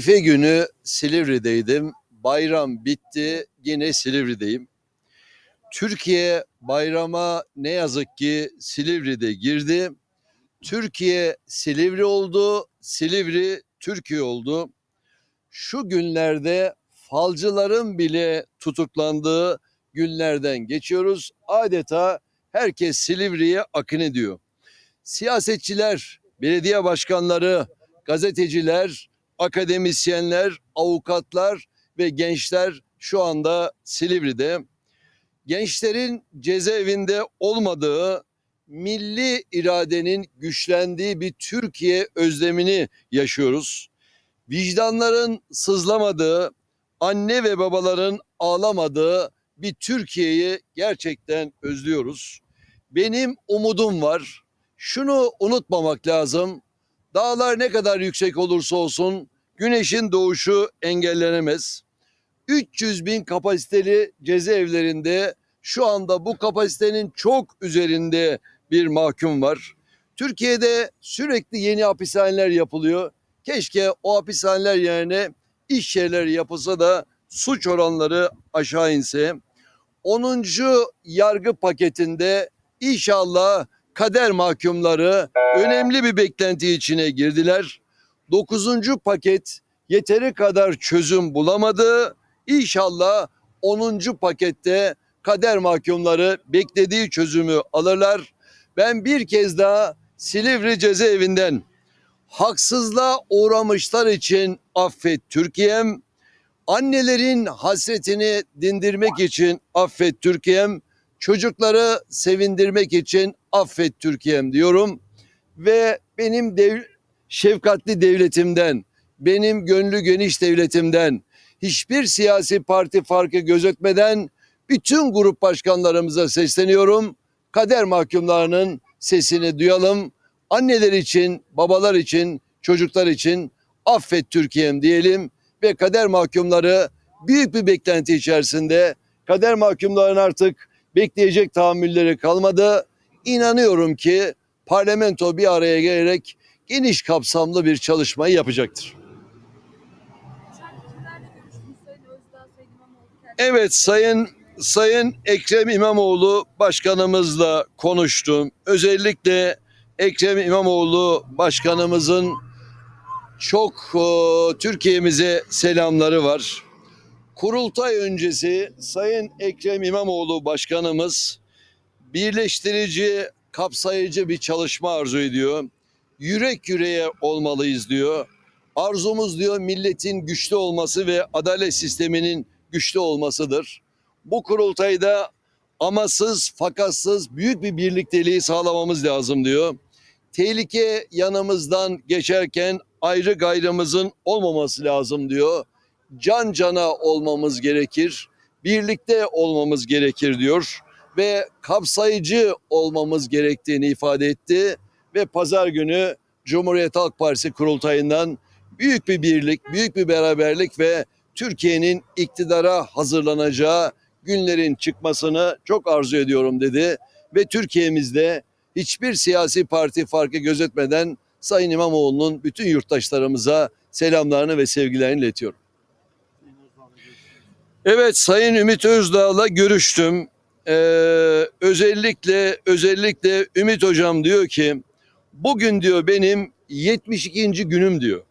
Arife günü Silivri'deydim. Bayram bitti. Yine Silivri'deyim. Türkiye bayrama ne yazık ki Silivri'de girdi. Türkiye Silivri oldu. Silivri Türkiye oldu. Şu günlerde falcıların bile tutuklandığı günlerden geçiyoruz. Adeta herkes Silivri'ye akın ediyor. Siyasetçiler, belediye başkanları, gazeteciler, akademisyenler, avukatlar ve gençler şu anda Silivri'de. Gençlerin cezaevinde olmadığı, milli iradenin güçlendiği bir Türkiye özlemini yaşıyoruz. Vicdanların sızlamadığı, anne ve babaların ağlamadığı bir Türkiye'yi gerçekten özlüyoruz. Benim umudum var. Şunu unutmamak lazım. Dağlar ne kadar yüksek olursa olsun güneşin doğuşu engellenemez. 300 bin kapasiteli cezaevlerinde şu anda bu kapasitenin çok üzerinde bir mahkum var. Türkiye'de sürekli yeni hapishaneler yapılıyor. Keşke o hapishaneler yerine iş yerleri yapılsa da suç oranları aşağı inse. 10. yargı paketinde inşallah kader mahkumları önemli bir beklenti içine girdiler. 9. paket yeteri kadar çözüm bulamadı. İnşallah 10. pakette kader mahkumları beklediği çözümü alırlar. Ben bir kez daha Silivri cezaevinden haksızlığa uğramışlar için affet Türkiye'm, annelerin hasretini dindirmek için affet Türkiye'm, çocukları sevindirmek için affet Türkiye'm diyorum. Ve benim dev, şefkatli devletimden, benim gönlü geniş devletimden, hiçbir siyasi parti farkı gözetmeden bütün grup başkanlarımıza sesleniyorum. Kader mahkumlarının sesini duyalım. Anneler için, babalar için, çocuklar için affet Türkiye'm diyelim ve kader mahkumları büyük bir beklenti içerisinde. Kader mahkumların artık bekleyecek tahammülleri kalmadı. İnanıyorum ki parlamento bir araya gelerek geniş kapsamlı bir çalışmayı yapacaktır. Evet Sayın Sayın Ekrem İmamoğlu başkanımızla konuştum. Özellikle Ekrem İmamoğlu başkanımızın çok e, Türkiye'mize selamları var. Kurultay öncesi Sayın Ekrem İmamoğlu başkanımız birleştirici, kapsayıcı bir çalışma arzu ediyor. Yürek yüreğe olmalıyız diyor. Arzumuz diyor milletin güçlü olması ve adalet sisteminin güçlü olmasıdır. Bu kurultayda amasız, fakatsız büyük bir birlikteliği sağlamamız lazım diyor. Tehlike yanımızdan geçerken ayrı gayrımızın olmaması lazım diyor. Can cana olmamız gerekir, birlikte olmamız gerekir diyor ve kapsayıcı olmamız gerektiğini ifade etti ve pazar günü Cumhuriyet Halk Partisi kurultayından büyük bir birlik, büyük bir beraberlik ve Türkiye'nin iktidara hazırlanacağı günlerin çıkmasını çok arzu ediyorum dedi ve Türkiye'mizde hiçbir siyasi parti farkı gözetmeden Sayın İmamoğlu'nun bütün yurttaşlarımıza selamlarını ve sevgilerini iletiyorum. Evet Sayın Ümit Özdağ'la görüştüm. Ee, özellikle özellikle Ümit Hocam diyor ki bugün diyor benim 72. günüm diyor.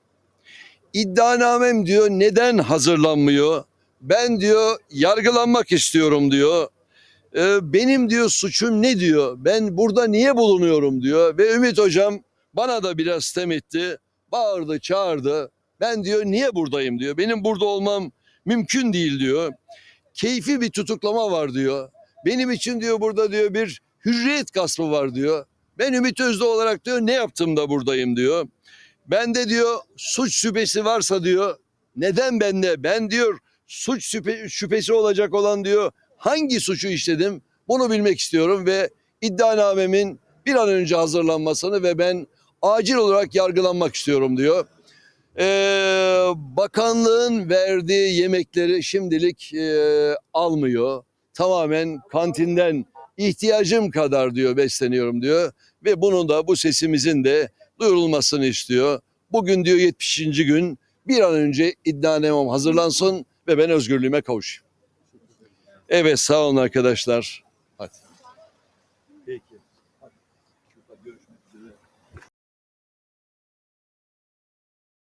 İddianamem diyor neden hazırlanmıyor? Ben diyor yargılanmak istiyorum diyor. Ee, benim diyor suçum ne diyor? Ben burada niye bulunuyorum diyor. Ve Ümit hocam bana da biraz sitem etti. Bağırdı çağırdı. Ben diyor niye buradayım diyor. Benim burada olmam mümkün değil diyor. Keyfi bir tutuklama var diyor. Benim için diyor burada diyor bir hürriyet gaspı var diyor. Ben Ümit Özdağ olarak diyor ne yaptım da buradayım diyor. Bende diyor suç şüphesi varsa diyor neden bende? Ben diyor suç şüphe, şüphesi olacak olan diyor hangi suçu işledim? Bunu bilmek istiyorum ve iddianamemin bir an önce hazırlanmasını ve ben acil olarak yargılanmak istiyorum diyor. Ee, bakanlığın verdiği yemekleri şimdilik e, almıyor. Tamamen kantinden ihtiyacım kadar diyor besleniyorum diyor ve bunun da bu sesimizin de duyurulmasını istiyor. Bugün diyor 70. gün bir an önce iddianamem hazırlansın ve ben özgürlüğüme kavuşayım. Evet sağ olun arkadaşlar. Hadi.